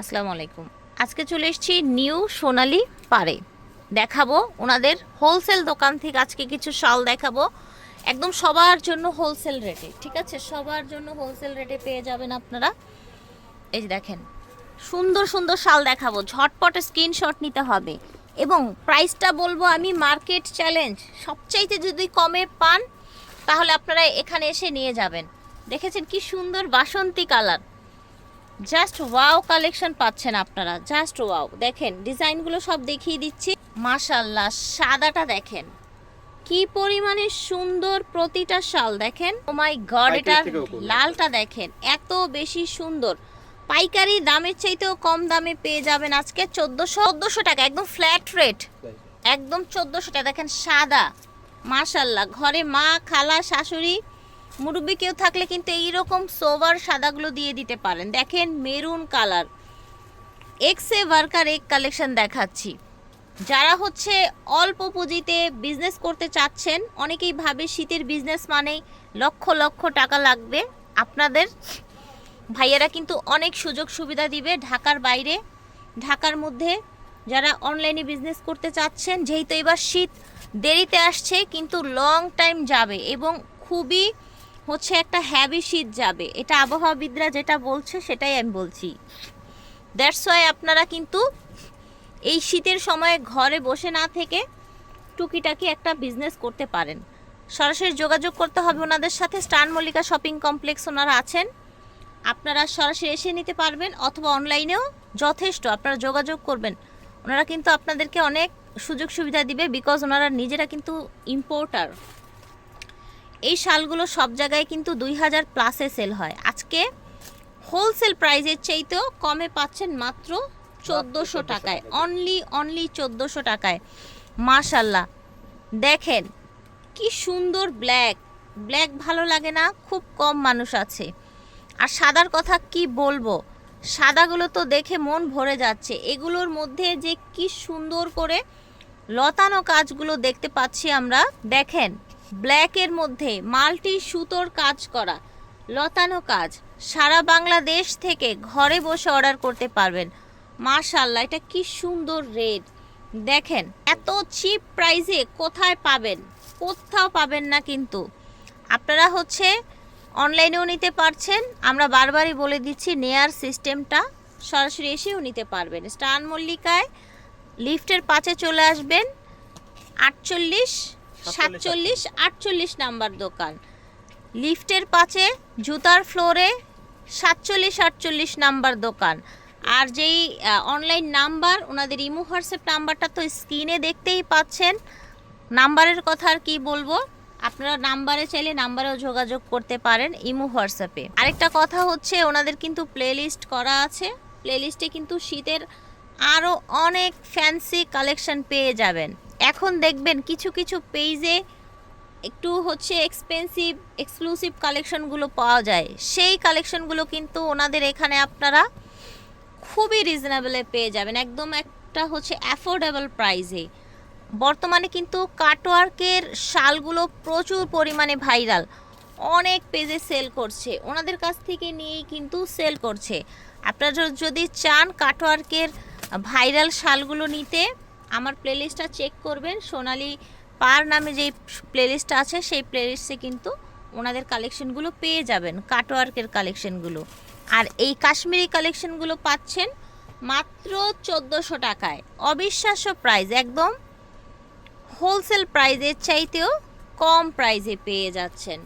আসসালামু আলাইকুম। আজকে চলে এসেছি নিউ সোনালি পারে দেখাবো ওনাদের হোলসেল দোকান থেকে আজকে কিছু শাল দেখাবো। একদম সবার জন্য হোলসেল রেটে, ঠিক আছে? সবার জন্য হোলসেল রেটে পেয়ে যাবেন আপনারা। এই যে দেখেন, সুন্দর সুন্দর শাল দেখাবো। ঝটপট স্ক্রিনশট নিতে হবে। এবং প্রাইসটা বলব আমি মার্কেট চ্যালেঞ্জ। সবচাইতে যদি কমে পান, তাহলে আপনারা এখানে এসে নিয়ে যাবেন। দেখেছেন কি সুন্দর বাসন্তী কালার। জাস্ট ওয়াও কালেকশন পাচ্ছেন আপনারা। জাস্ট ওয়াও দেখেন ডিজাইনগুলো সব দেখিয়ে দিচ্ছি। মাশাল্লাহ সাদাটা দেখেন। কি পরিমাণে সুন্দর প্রতিটা শাল দেখেন। ও মাই গড কম। লালটা দেখেন এত বেশি সুন্দর। পাইকারি দামের চাইতেও কম দামে পেয়ে যাবেন আজকে চোদ্দোশো চোদ্দোশো টাকা একদম ফ্ল্যাট রেট একদম চোদ্দোশো টাকা দেখেন সাদা। মাশাল্লাহ ঘরে মা খালা শাশুড়ি মুরব্বি কেউ থাকলে কিন্তু এইরকম সোভার সাদাগুলো দিয়ে দিতে পারেন। দেখেন, মেরুন কালার। এক্সে ওয়ার্কার এক কালেকশন দেখাচ্ছি। যারা হচ্ছে অল্প পুঁজিতে বিজনেস করতে চাচ্ছেন, অনেকেই ভাবে শীতের বিজনেস মানেই লক্ষ লক্ষ টাকা লাগবে। আপনাদের ভাইয়েরা কিন্তু অনেক সুযোগ সুবিধা দিবে ঢাকার বাইরে। ঢাকার মধ্যে যারা অনলাইনে বিজনেস করতে চাচ্ছেন, যেহেতু এবার শীত দেরিতে আসছে, কিন্তু লং টাইম যাবে এবং খুবই হচ্ছে একটা হ্যাভি শীত যাবে। এটা আবহাওয়াবিদরা যেটা বলছে, সেটাই আমি বলছি। দ্যাটস ওয়াই আপনারা কিন্তু এই শীতের সময়ে ঘরে বসে না থেকে টুকিটাকি একটা বিজনেস করতে পারেন। সরাসরি যোগাযোগ করতে হবে ওনাদের সাথে। স্টান মল্লিকা শপিং কমপ্লেক্স ওনারা আছেন। আপনারা সরাসরি এসে নিতে পারবেন অথবা অনলাইনেও যথেষ্ট আপনারা যোগাযোগ করবেন। ওনারা কিন্তু আপনাদেরকে অনেক সুযোগ সুবিধা দিবে বিকজ ওনারা নিজেরা কিন্তু ইম্পোর্টার এই শালগুলো সব জায়গায় কিন্তু দুই হাজার প্লাসে সেল হয়। আজকে হোলসেল প্রাইজের চাইতেও কমে পাচ্ছেন মাত্র চোদ্দোশো টাকায়। অনলি অনলি চোদ্দোশো টাকায়। মাশাল্লাহ। দেখেন কি সুন্দর ব্ল্যাক ব্ল্যাক ভালো লাগে না খুব কম মানুষ আছে। আর সাদার কথা কি বলব? সাদাগুলো তো দেখে মন ভরে যাচ্ছে। এগুলোর মধ্যে যে কি সুন্দর করে লতানো কাজগুলো দেখতে পাচ্ছি আমরা। দেখেন ব্ল্যাকের মধ্যে মাল্টি সুতোর কাজ করা, লতানো কাজ। সারা বাংলাদেশ থেকে ঘরে বসে অর্ডার করতে পারবেন। মাশাল্লাহ এটা কি সুন্দর রেড দেখেন, এত চিপ প্রাইসে কোথায় পাবেন? কোথাও পাবেন না কিন্তু। আপনারা হচ্ছে অনলাইনেও নিতে পারছেন। আমরা বারবারই বলে দিচ্ছি, নেয়ার সিস্টেমটা সরাসরি এসেও নিতে পারবেন। স্টান মল্লিকায় লিফটের পাশে চলে আসবেন, আটচল্লিশ সাতচল্লিশ আটচল্লিশ। নাম্বার দোকান। লিফটের পাশে জুতার ফ্লোরে সাতচল্লিশ আটচল্লিশ নাম্বার দোকান। আর যেই অনলাইন নাম্বার ওনাদের ইমো হোয়াটসঅ্যাপ নাম্বারটা তো স্ক্রিনে দেখতেই পাচ্ছেন। নাম্বারের কথা আর কি বলব? আপনারা নাম্বারে চাইলে নাম্বারেও যোগাযোগ করতে পারেন ইমো হোয়াটসঅ্যাপে আরেকটা কথা হচ্ছে ওনাদের কিন্তু প্লেলিস্ট করা আছে। প্লেলিস্টে কিন্তু শীতের আরও অনেক ফ্যান্সি কালেকশন পেয়ে যাবেন। এখন দেখবেন কিছু কিছু পেজে একটু হচ্ছে এক্সপেন্সিভ এক্সক্লুসিভ কালেকশনগুলো পাওয়া যায়। সেই কালেকশনগুলো কিন্তু ওনাদের এখানে আপনারা খুবই রিজনেবলে পেয়ে যাবেন। একদম একটা হচ্ছে অ্যাফোর্ডেবল প্রাইসে বর্তমানে কিন্তু কাটওয়ার্কের শালগুলো প্রচুর পরিমাণে ভাইরাল অনেক পেজে সেল করছে। ওনাদের কাছ থেকে নিয়েই কিন্তু সেল করছে। আপনারা যদি চান কাটওয়ার্কের ভাইরাল শালগুলো নিতে আমার প্লেলিস্টটা চেক করবেন। সোনালি পার নামে যেই প্লেলিস্টটা আছে, সেই প্লেলিস্টে কিন্তু ওনাদের কালেকশনগুলো পেয়ে যাবেন কাটওয়ার্কের কালেকশনগুলো আর এই কাশ্মীরি কালেকশনগুলো পাচ্ছেন মাত্র চোদ্দোশো টাকায়। অবিশ্বাস্য প্রাইস একদম হোলসেল প্রাইজের চাইতেও কম প্রাইজে পেয়ে যাচ্ছেন।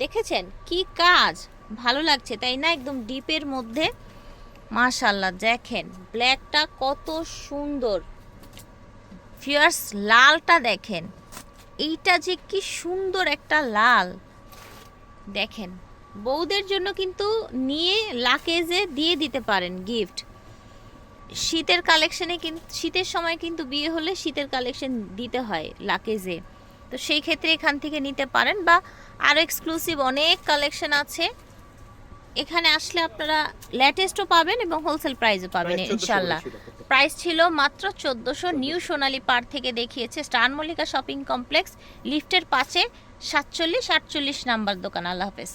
দেখেছেন? কি কাজ! ভালো লাগছে, তাই না? একদম ডিপের মধ্যে। মাশাল্লাহ দেখেন ব্ল্যাকটা কত সুন্দর। ফিয়ার্স লালটা দেখেন। এইটা যে কি সুন্দর একটা লাল। দেখেন বউদের জন্য কিন্তু নিয়ে লাকেজে দিয়ে দিতে পারেন গিফট শীতের কালেকশনে কিন্তু শীতের সময় কিন্তু বিয়ে হলে শীতের কালেকশন দিতে হয় লাকেজে। তো সেই ক্ষেত্রে এখান থেকে নিতে পারেন বা আরও এক্সক্লুসিভ অনেক কালেকশন আছে। এখানে আসলে আপনারা লেটেস্টও পাবেন এবং হোলসেল প্রাইসও পাবেন ইনশাল্লাহ? প্রাইস ছিল মাত্র চোদ্দোশো। নিউ সোনালি পার্ক থেকে দেখিয়েছে স্টার মল্লিকা শপিং কমপ্লেক্স, লিফটের পাশে সাতচল্লিশ আটচল্লিশ নাম্বার দোকান। আল্লাহ হাফেজ।